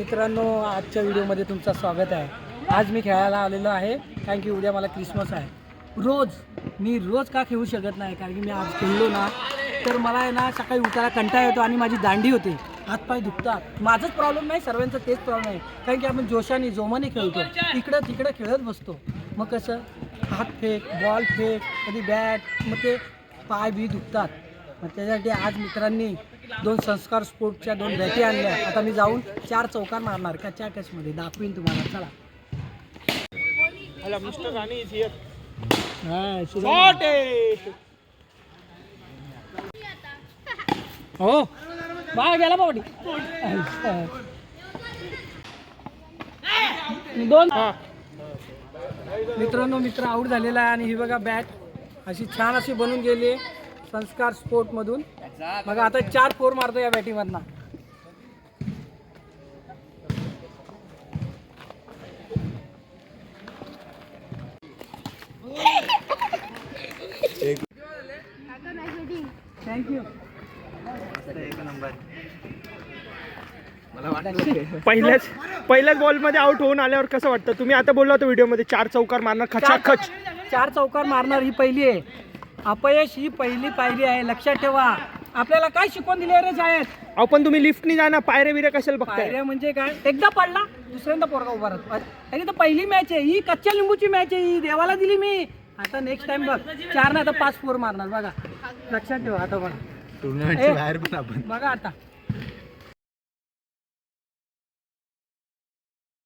मित्रांनो आजच्या व्हिडिओमध्ये तुमचं स्वागत आहे. आज मी खेळायला आलेलो आहे कारण की उद्या मला क्रिसमस आहे. रोज मी रोज का खेळू शकत नाही कारण की मी आज खेळलो ना तर मला आहे ना सकाळी उठायला कंटाळा येतो आणि माझी दांडी होते. हातपाय दुखतात. माझंच प्रॉब्लेम नाही सर्वांचा तेच प्रॉब्लेम आहे. कारण की आपण जोशाने जोमाने खेळतो. इकडं तिकडं खेळत बसतो. मग कसं? हात फेक बॉल फेक कधी बॅट मग ते पाय बी दुखतात. मग त्याच्यासाठी आज मित्रांनी दोन संस्कार स्पोर्टच्या दोन बॅटी आणल्या. आता मी जाऊन चार चौकार मारणार कच्च्या कचमध्ये दाखवीन तुम्हाला. चला. हा, बाळ गेला बाबडी दोन. मित्रांनो मित्र आऊट झालेला आहे आणि ही बघा बॅट अशी छान अशी बनून गेली संस्कार स्पोर्टमधून बघा आता चार फोर मारतो या बॅटिंगमधनं थँक्यू पहिल्याच पहिल्याच बॉलमध्ये आउट होऊन आल्यावर कसं वाटतं? तुम्ही आता बोलला होता व्हिडिओमध्ये चार चौकार मारणार खचाखच चार चौकार मारणार ही पहिली आहे. अपयश ही पहिली पायरी आहे. लक्षात ठेवा. आपल्याला काय शिकवून दिले रे शाळेत? अहो पण तुम्ही लिफ्टनी जा ना पायऱ्या बिऱ्या कशाला बघताय? पायऱ्या म्हणजे काय? एकदा पडला दुसऱ्यांदा पोरगा उभा राहतो. तर पहिली मॅच आहे ही कच्च्या लिंबूची मॅच आहे ही देवाला दिली मी. आता नेक्स्ट टाइम बघ चार ना आता पाच फोर मारणार बघा. लक्षात ठेवा आता बघा. बघा आता.